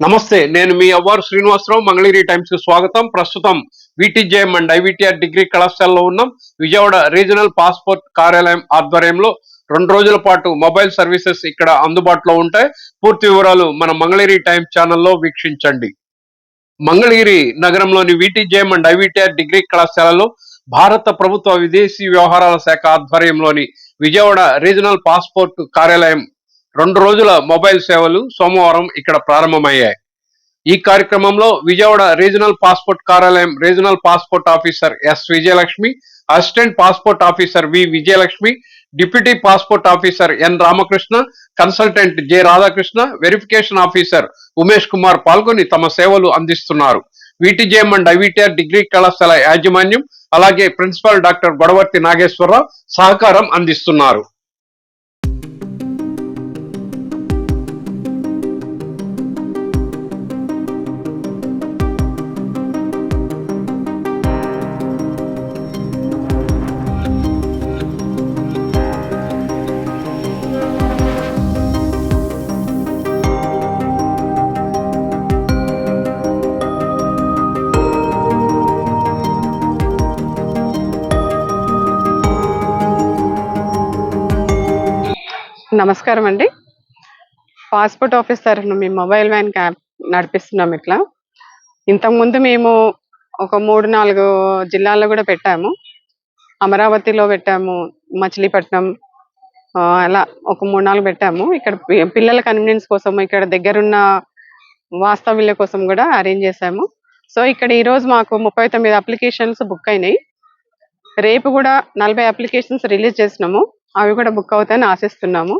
నమస్తే నేను మీ అవ్వారు శ్రీనివాసరావు మంగళగిరి టైమ్స్కు స్వాగతం. ప్రస్తుతం విటిజేఎం అండ్ ఐవిటిఆర్ డిగ్రీ కళాశాలలో ఉన్నాం. విజయవాడ రీజనల్ పాస్పోర్ట్ కార్యాలయం ఆధ్వర్యంలో రెండు రోజుల పాటు మొబైల్ సర్వీసెస్ ఇక్కడ అందుబాటులో ఉంటాయి. పూర్తి వివరాలు మన మంగళగిరి టైమ్స్ ఛానల్లో వీక్షించండి. మంగళగిరి నగరంలోని విటిజేఎం అండ్ ఐవిటిఆర్ డిగ్రీ కళాశాలలో భారత ప్రభుత్వ విదేశీ వ్యవహారాల శాఖ ఆధ్వర్యంలోని విజయవాడ రీజనల్ పాస్పోర్ట్ కార్యాలయం రెండు రోజుల మొబైల్ సేవలు సోమవారం ఇక్కడ ప్రారంభమయ్యాయి. ఈ కార్యక్రమంలో విజయవాడ రీజనల్ పాస్పోర్ట్ కార్యాలయం regional passport officer S Vijayalakshmi assistant passport officer V Vijayalakshmi deputy passport officer N Ramakrishna consultant J Radhakrishna verification officer Umesh Kumar పాల్గొని తమ సేవలు అందిస్తున్నారు. విటిజేఎం అండ్ ఐవిటిఆర్ డిగ్రీ కళాశాల యాజమాన్యం అలాగే ప్రిన్సిపాల్ డాక్టర్ గొడవర్తి నాగేశ్వరరావు సహకారం అందిస్తున్నారు. నమస్కారం అండి. పాస్పోర్ట్ ఆఫీస్ తరఫున మేము మొబైల్ వ్యాన్ క్యాబ్ నడిపిస్తున్నాం ఇట్లా. ఇంతకుముందు మేము ఒక మూడు నాలుగు జిల్లాల్లో కూడా పెట్టాము. అమరావతిలో పెట్టాము మచిలీపట్నం అలా ఒక మూడు నాలుగు పెట్టాము. ఇక్కడ పిల్లల కన్వీనియన్స్ కోసం ఇక్కడ దగ్గరున్న వాస్తవ్యుల కోసం కూడా అరేంజ్ చేశాము. సో ఇక్కడ ఈరోజు మాకు ముప్పై తొమ్మిది అప్లికేషన్స్ బుక్ అయినాయి. రేపు కూడా నలభై అప్లికేషన్స్ రిలీజ్ చేసినాము. అవి కూడా బుక్ అవుతాయని ఆశిస్తున్నాము.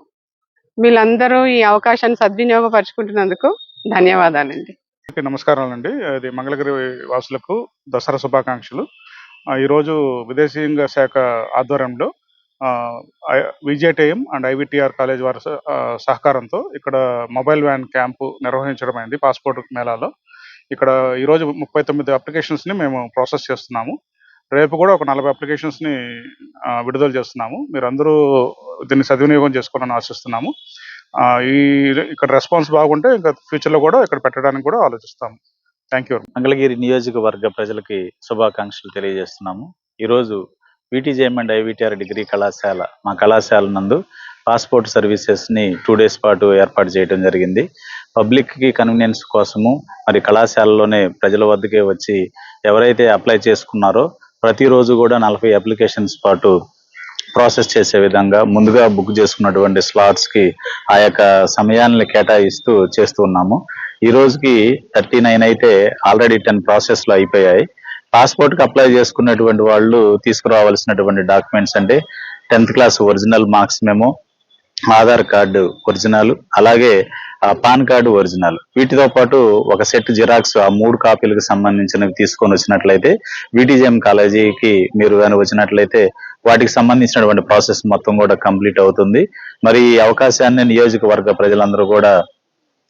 వీళ్ళందరూ ఈ అవకాశాన్ని సద్వినియోగపరుచుకుంటున్నందుకు ధన్యవాదాలండి. నమస్కారం అండి అది మంగళగిరి వాసులకు దసరా శుభాకాంక్షలు. ఈరోజు విదేశీయంగ శాఖ ఆధ్వర్యంలో విజేటీఎం అండ్ ఐవిటిఆర్ కాలేజ్ వారి సహకారంతో ఇక్కడ మొబైల్ వ్యాన్ క్యాంపు నిర్వహించడం అయింది. పాస్పోర్ట్ మేళాలో. ఇక్కడ ఈరోజు ముప్పై తొమ్మిది అప్లికేషన్స్ని మేము ప్రాసెస్ చేస్తున్నాము. రేపు కూడా ఒక నలభై అప్లికేషన్స్ని విడుదల చేస్తున్నాము. మీరు అందరూ దీన్ని సద్వినియోగం చేసుకోవాలని ఆశిస్తున్నాము. ఆ, ఈ ఇక్కడ రెస్పాన్స్ బాగుంటే ఇంకా ఫ్యూచర్లో కూడా ఇక్కడ పెట్టడానికి కూడా ఆలోచిస్తాము. థ్యాంక్ యూ మంగళగిరి నియోజకవర్గ ప్రజలకి శుభాకాంక్షలు తెలియజేస్తున్నాము. ఈరోజు విటీజేఎం అండ్ ఐవిటిఆర్ డిగ్రీ కళాశాల మా కళాశాల నందు పాస్పోర్ట్ సర్వీసెస్ని టూ డేస్ పాటు ఏర్పాటు చేయడం జరిగింది. పబ్లిక్కి కన్వీనియన్స్ కోసము మరి కళాశాలలోనే ప్రజల వద్దకే వచ్చి ఎవరైతే అప్లై చేసుకున్నారో ప్రతిరోజు కూడా నలభై అప్లికేషన్స్ పాటు ప్రాసెస్ చేసే విధంగా ముందుగా బుక్ చేసుకున్నటువంటి స్లాట్స్కి ఆ యొక్క సమయాన్ని కేటాయిస్తూ చేస్తూ ఉన్నాము. ఈ రోజుకి థర్టీ నైన్ అయితే ఆల్రెడీ టెన్ ప్రాసెస్లో అయిపోయాయి. పాస్పోర్ట్కి అప్లై చేసుకున్నటువంటి వాళ్ళు తీసుకురావాల్సినటువంటి డాక్యుమెంట్స్ అంటే టెన్త్ క్లాస్ ఒరిజినల్ మార్క్స్ మేము ఆధార్ కార్డు ఒరిజినల్ అలాగే పాన్ కార్డు ఒరిజినల్. వీటితో పాటు ఒక సెట్ జిరాక్స్ ఆ మూడు కాపీలకు సంబంధించినవి తీసుకొని వచ్చినట్లయితే విటిజిఎం కాలేజీకి మీరు కానీ వచ్చినట్లయితే వాటికి సంబంధించినటువంటి ప్రాసెస్ మొత్తం కూడా కంప్లీట్ అవుతుంది. మరి ఈ అవకాశాన్ని నియోజకవర్గ ప్రజలందరూ కూడా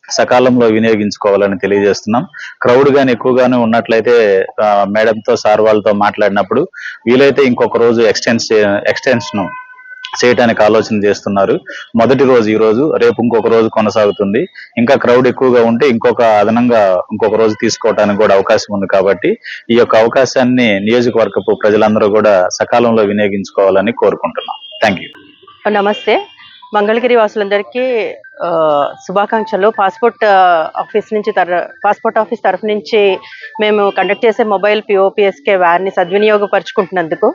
సకాలంలో వినియోగించుకోవాలని తెలియజేస్తున్నాం. క్రౌడ్ గాని ఎక్కువగానే ఉన్నట్లయితే మేడంతో సార్ వాళ్ళతో మాట్లాడినప్పుడు వీలైతే ఇంకొక రోజు ఎక్స్టెన్స్ ఎక్స్టెన్షన్ చేయడానికి ఆలోచన చేస్తున్నారు. మొదటి రోజు ఈ రోజు రేపు ఇంకొక రోజు కొనసాగుతుంది. ఇంకా క్రౌడ్ ఎక్కువగా ఉంటే ఇంకొక అదనంగా ఇంకొక రోజు తీసుకోవడానికి కూడా అవకాశం ఉంది కాబట్టి ఈ యొక్క అవకాశాన్ని నియోజకవర్గపు ప్రజలందరూ కూడా సకాలంలో వినియోగించుకోవాలని కోరుకుంటున్నాం. థ్యాంక్ యూ నమస్తే. మంగళగిరి వాసులందరికీ శుభాకాంక్షలు. పాస్పోర్ట్ ఆఫీస్ నుంచి తర పాస్పోర్ట్ ఆఫీస్ తరఫు నుంచి మేము కండక్ట్ చేసే మొబైల్ పిఓపిఎస్కే వ్యాన్ని సద్వినియోగపరుచుకుంటున్నందుకు.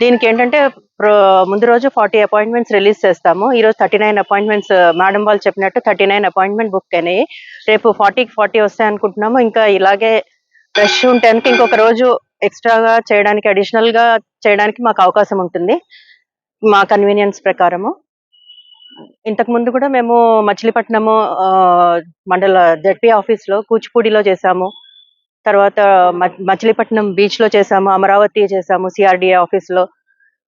దీనికి ఏంటంటే ముందు రోజు ఫార్టీ అపాయింట్మెంట్స్ రిలీజ్ చేస్తాము. ఈ రోజు థర్టీ నైన్ అపాయింట్మెంట్స్ మేడం వాళ్ళు చెప్పినట్టు థర్టీ నైన్ అపాయింట్మెంట్ బుక్ అయినాయి. రేపు ఫార్టీకి ఫార్టీ వస్తాయి అనుకుంటున్నాము ఇంకా ఇలాగే రష్ ఉంటే ఇంకొక రోజు ఎక్స్ట్రాగా చేయడానికి అడిషనల్గా చేయడానికి మాకు అవకాశం ఉంటుంది. మా కన్వీనియన్స్ ప్రకారము. ఇంతకు ముందు కూడా మేము మచిలీపట్నము మండల జడ్పీ ఆఫీస్లో కూచిపూడిలో చేసాము తర్వాత మచిలీపట్నం బీచ్లో చేసాము అమరావతి చేసాము సిఆర్డిఏ ఆఫీస్లో.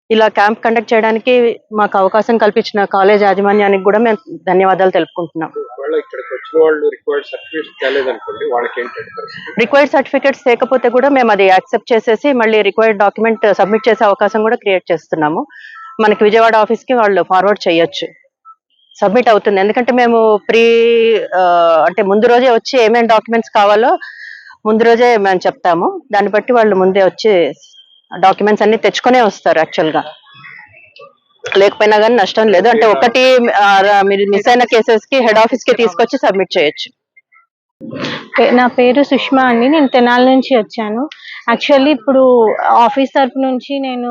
ఇలా క్యాంప్ కండక్ట్ చేయడానికి మాకు అవకాశం కల్పించిన కాలేజ్ యాజమాన్యానికి కూడా మేము ధన్యవాదాలు తెలుపుకుంటున్నాం. రిక్వైర్డ్ సర్టిఫికేట్స్ లేకపోతే కూడా మేము అది యాక్సెప్ట్ చేసేసి మళ్ళీ రిక్వైర్డ్ డాక్యుమెంట్ సబ్మిట్ చేసే అవకాశం కూడా క్రియేట్ చేస్తున్నాము. మనకి విజయవాడ ఆఫీస్కి వాళ్ళు ఫార్వర్డ్ చేయొచ్చు. సబ్మిట్ అవుతుంది. ఎందుకంటే మేము ప్రీ అంటే ముందు రోజే వచ్చి ఏమేమి డాక్యుమెంట్స్ కావాలో ముందు రోజే మేము చెప్తాము. దాన్ని బట్టి వాళ్ళు ముందే వచ్చి డాక్యుమెంట్స్ అన్ని తెచ్చుకునే వస్తారు యాక్చువల్గా. లేకపోయినా కానీ నష్టం లేదు. అంటే ఒకటి మీరు మిస్ అయిన కేసెస్కి హెడ్ ఆఫీస్కి తీసుకొచ్చి సబ్మిట్ చేయొచ్చు. నా పేరు సుష్మా అండి. నేను తెనాలి నుంచి వచ్చాను. యాక్చువల్లీ ఇప్పుడు ఆఫీస్ తరపు నుంచి నేను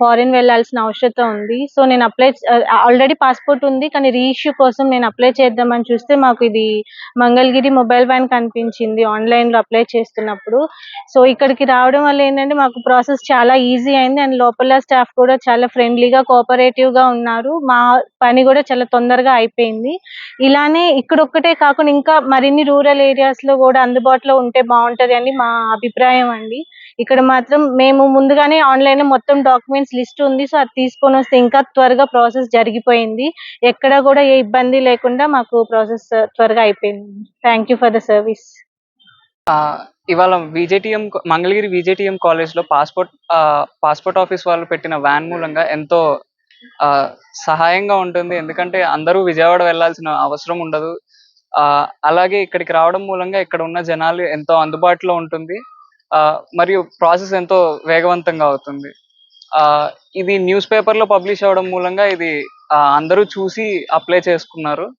ఫారిన్ వెళ్ళాల్సిన అవసరం ఉంది. సో నేను అప్లై ఆల్రెడీ పాస్పోర్ట్ ఉంది కానీ రీఇష్యూ కోసం నేను అప్లై చేద్దామని చూస్తే మాకు ఇది మంగళగిరి మొబైల్ వ్యాన్ కనిపించింది ఆన్లైన్లో అప్లై చేస్తున్నప్పుడు. సో ఇక్కడికి రావడం వల్ల ఏంటంటే మాకు ప్రాసెస్ చాలా ఈజీ అయింది అండ్ లోపల స్టాఫ్ కూడా చాలా ఫ్రెండ్లీగా కోఆపరేటివ్గా ఉన్నారు. మా పని కూడా చాలా తొందరగా అయిపోయింది. ఇలానే ఇక్కడ ఒక్కటే కాకుండా ఇంకా మరిన్ని రూరల్ ఏరియాస్ లో కూడా అందుబాటులో ఉంటే బాగుంటది అని మా అభిప్రాయం అండి. ఇక్కడ మాత్రం మేము ముందుగానే ఆన్లైన్లో మొత్తం డాక్యుమెంట్స్ లిస్ట్ ఉంది. సో అది తీసుకొని వస్తే ఇంకా త్వరగా ప్రాసెస్ జరిగిపోయింది. ఎక్కడ కూడా ఏ ఇబ్బంది లేకుండా మాకు ప్రాసెస్ త్వరగా అయిపోయింది. Thank you for the service ఆ, ఇవాళ విజేటిఎం మంగళగిరి విజేటిఎం కాలేజ్లో పాస్పోర్ట్ పాస్పోర్ట్ ఆఫీస్ వాళ్ళు పెట్టిన వ్యాన్ మూలంగా ఎంతో సహాయంగా ఉంటుంది. ఎందుకంటే అందరూ విజయవాడ వెళ్ళాల్సిన అవసరం ఉండదు. అలాగే ఇక్కడికి రావడం మూలంగా ఇక్కడ ఉన్న జనాలు ఎంతో అందుబాటులో ఉంటుంది. ఆ, మరియు ప్రాసెస్ ఎంతో వేగవంతంగా అవుతుంది. ఆ, ఇది న్యూస్ పేపర్లో పబ్లిష్ అవ్వడం మూలంగా ఇది అందరూ చూసి అప్లై చేసుకున్నారు.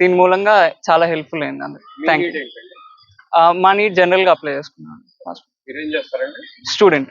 దీని మూలంగా చాలా హెల్ప్ఫుల్ అయింది అందరికి. థ్యాంక్ యూ మా నీట్ జనరల్గా అప్లై చేసుకున్నాను. స్టూడెంట్.